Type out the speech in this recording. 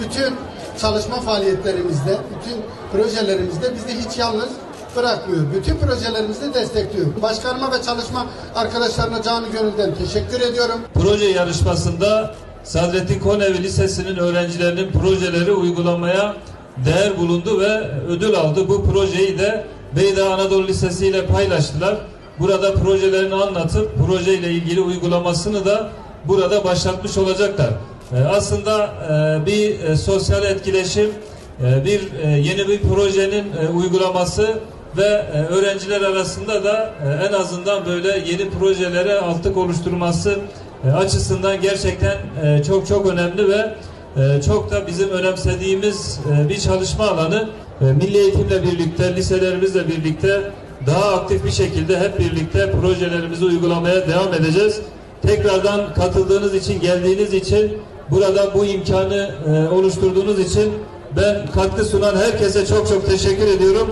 bütün çalışma faaliyetlerimizde, bütün projelerimizde bizi hiç yalnız bırakmıyor. Bütün projelerimizde destekliyor. Başkanıma ve çalışma arkadaşlarına canı gönülden teşekkür ediyorum. Proje yarışmasında Sadrettin Konevi Lisesi'nin öğrencilerinin projeleri uygulamaya değer bulundu ve ödül aldı. Bu projeyi de Beydağ Anadolu Lisesi ile paylaştılar. Burada projelerini anlatıp projeyle ilgili uygulamasını da burada başlatmış olacaklar. E, Aslında e, bir e, sosyal etkileşim, e, bir yeni bir projenin uygulaması ve öğrenciler arasında da en azından böyle yeni projelere altlık oluşturması açısından gerçekten çok çok önemli ve çok da bizim önemsediğimiz bir çalışma alanı. Milli eğitimle birlikte, liselerimizle birlikte daha aktif bir şekilde hep birlikte projelerimizi uygulamaya devam edeceğiz. Tekrardan katıldığınız için, geldiğiniz için, burada bu imkanı e, oluşturduğunuz için ben katkı sunan herkese çok çok teşekkür ediyorum.